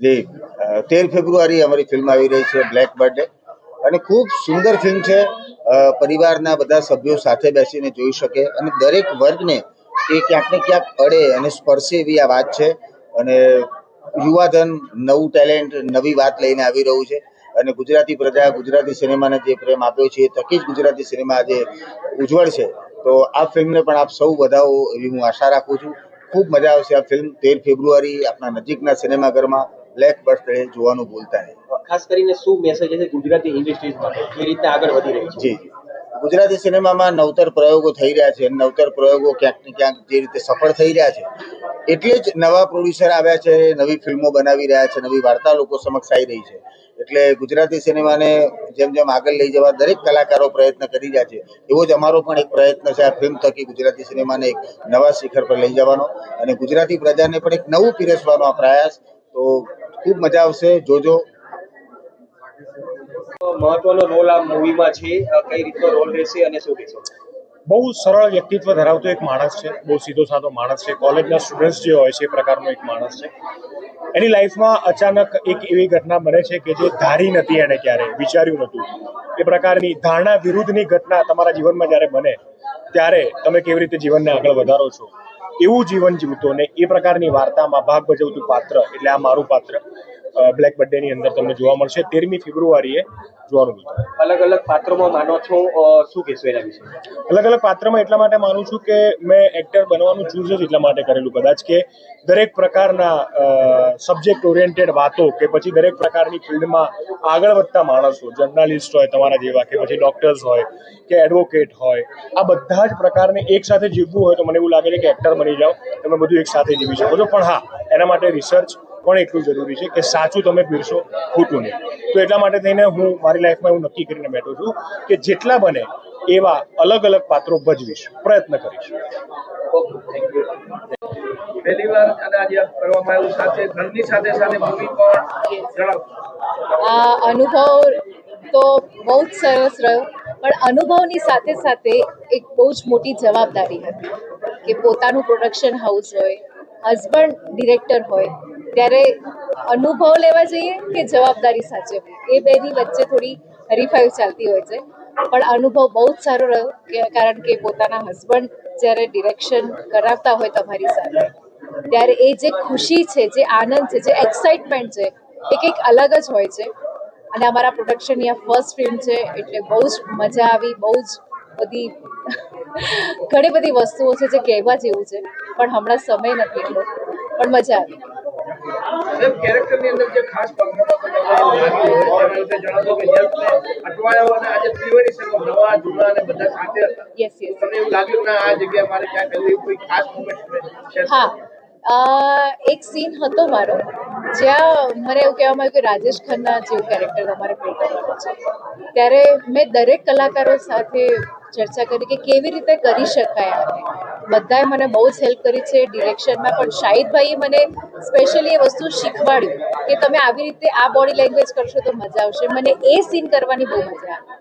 જે તેર ફેબ્રુઆરી અમારી ફિલ્મ આવી રહી છે બ્લેક બર્થડે અને ખૂબ સુંદર ફિલ્મ છે. પરિવારના બધા સભ્યો સાથે બેસીને જોઈ શકે અને દરેક વર્ગને એ ક્યાંક ને ક્યાંક અડે અને સ્પર્શે એવી આ વાત છે. અને યુવાધન, નવું ટેલેન્ટ નવી વાત લઈને આવી રહ્યું છે. અને ગુજરાતી પ્રજા, ગુજરાતી સિનેમાને જે પ્રેમ આપ્યો છે, એ થકી જ ગુજરાતી સિનેમા આજે ઉજ્જવળ છે. તો આ ફિલ્મને પણ આપ સૌ વધાવો એવી હું આશા રાખું છું. ખૂબ મજા આવશે આ ફિલ્મ તેર ફેબ્રુઆરી આપણા નજીકના સિનેમાઘરમાં. બ્લેક બર્થડે જોવાનું ભૂલતા નહીં. ખાસ કરીને શું મેસેજ છે ગુજરાતી ઇન્ડસ્ટ્રીઝ માટે? જે રીતે આગળ વધી રહી છે. જી ગુજરાતી સિનેમામાં નવતર પ્રયોગો થઈ રહ્યા છે. નવતર પ્રયોગો ક્યાંક ને ક્યાંક જે રીતે સફળ થઈ રહ્યા છે એટલે જ નવા પ્રોડ્યુસર આવ્યા છે નવી ફિલ્મો બનાવી રહ્યા છે નવી વાર્તા લોકો સમક્ષ આવી રહી છે. એટલે ગુજરાતી સિનેમાને જેમ જેમ આગળ લઈ જવા દરેક કલાકારો પ્રયત્ન કરી રહ્યા છે એવો જ અમારો પણ એક પ્રયત્ન છે આ ફિલ્મ થકી ગુજરાતી સિનેમાને એક નવા શિખર પર લઈ જવાનો. અને ગુજરાતી પ્રજાને પણ એક નવું પીરસવાનો આ પ્રયાસ. તો ખૂબ મજા આવશે. જોજો. મહત્વનો રોલ આ મૂવીમાં છે. કઈ રીતનો રોલ રહેશે અને શું કહેશો બહુ સરળ વ્યક્તિત્વ ધરાવતો એક માણસ છે. બહુ સીધો સાધો માણસ છે. કોલેજના સ્ટુડન્ટ્સ જે હોય છે એ પ્રકારનો એક માણસ છે. એની લાઈફમાં અચાનક એક એવી ઘટના બને છે કે જે ધારી નથી એને ક્યારે વિચાર્યું નહોતું. એ પ્રકારની ધારણા વિરુદ્ધની ઘટના તમારા જીવનમાં જ્યારે બને ત્યારે તમે કેવી રીતે જીવનને આગળ વધારો છો? એવું જીવન જીવતો ને એ પ્રકારની વાર્તામાં ભાગ ભજવતું પાત્ર, એટલે આ મારું પાત્ર. બ્લેક બર્થડેની અંદર તમને જોવા મળશે. તેરમી ફેબ્રુઆરીએ જોવાનું મળશે અલગ અલગ પાત્રોમાં માનો છો શું કહેશો એના વિશે? અલગ અલગ પાત્રમાં એટલા માટે માનું છું કે મેં એક્ટર બનવાનું ચૂઝ જ એટલા માટે કરેલું કદાચ કે દરેક પ્રકારના સબ્જેક્ટ ઓરિએન્ટેડ વાતો કે પછી દરેક પ્રકારની ફિલ્ડમાં આગળ વધતા માણસો જર્નાલિસ્ટ હોય તમારા જેવા કે પછી ડોક્ટર્સ હોય કે એડવોકેટ હોય આ બધા જ પ્રકારને એક સાથે જીવવું હોય તો મને એવું લાગે છે કે એક્ટર બની જાઓ તમે બધું એક સાથે જીવી શકો છો. પણ હા એના માટે રિસર્ચ પણ એટલું જરૂરી છે કે સાચું તમે પીરશો ખોટું નહીં. તો એટલા માટે થઈને હું મારી લાઈફમાં એવું નક્કી કરીને બેઠો છું કે જેટલા બને એવા અલગ અલગ પાત્રો ભજવીશ પ્રયત્ન કરીશ. પહેલી વાર આજે કરવામાં આવ્યું સાથે ઘરની સાથે સાથે મૂવી પણ જણાવો. આ અનુભવ તો બહુ જ સરસ રહ્યો પણ અનુભવની સાથે સાથે એક બહુ જ મોટી જવાબદારી હતી કે પોતાનું પ્રોડક્શન હાઉસ હોય હસબન્ડ ડિરેક્ટર હોય ત્યારે અનુભવ લેવા જઈએ કે જવાબદારી સાચવવી એ બેની વચ્ચે થોડી હરીફાઈ ચાલતી હોય છે. પણ અનુભવ બહુ જ સારો રહ્યો કારણ કે પોતાના હસબન્ડ જ્યારે ડિરેક્શન કરાવતા હોય તમારી સાથે, ત્યારે એ જે ખુશી છે, જે આનંદ છે, જે એક્સાઇટમેન્ટ છે, એ કંઈક અલગ જ હોય છે. અને અમારા પ્રોડક્શન યા ફર્સ્ટ ફિલ્મ છે, એટલે બહુ જ મજા આવી, બહુ જ બધી ઘણી બધી વસ્તુઓ છે જે કહેવા જેવું છે. પણ હમણાં સમય નથી એટલો. પણ મજા આવી. સાહેબ કેરેક્ટરની અંદર જે ખાસ તમે કે અટવાયો અને આજે ત્રિવેણી સંગમ નવા જૂના અને બધા સાથે હતા. યસ યસ તમને એવું લાગ્યું ના આ જગ્યા મારે ક્યાં કરવી કોઈ ખાસ મોમેન્ટ છે? હા. એક સીન હતો મારો. જ્યાં મને એવું કહેવામાં આવ્યું કે રાજેશ ખન્ના જેવું કેરેક્ટર તમારે પ્લે કરવાનું છે. ત્યારે મેં દરેક કલાકારો સાથે ચર્ચા કરી કે કેવી રીતે કરી શકાય આને. બધાએ મને બહુ જ હેલ્પ કરી છે. ડિરેક્શનમાં પણ શાહિદભાઈએ મને સ્પેશિયલી એ વસ્તુ શીખવાડ્યું કે તમે આવી રીતે આ બોડી લેંગ્વેજ કરશો તો મજા આવશે. મને એ સીન કરવાની બહુ મજા આવી.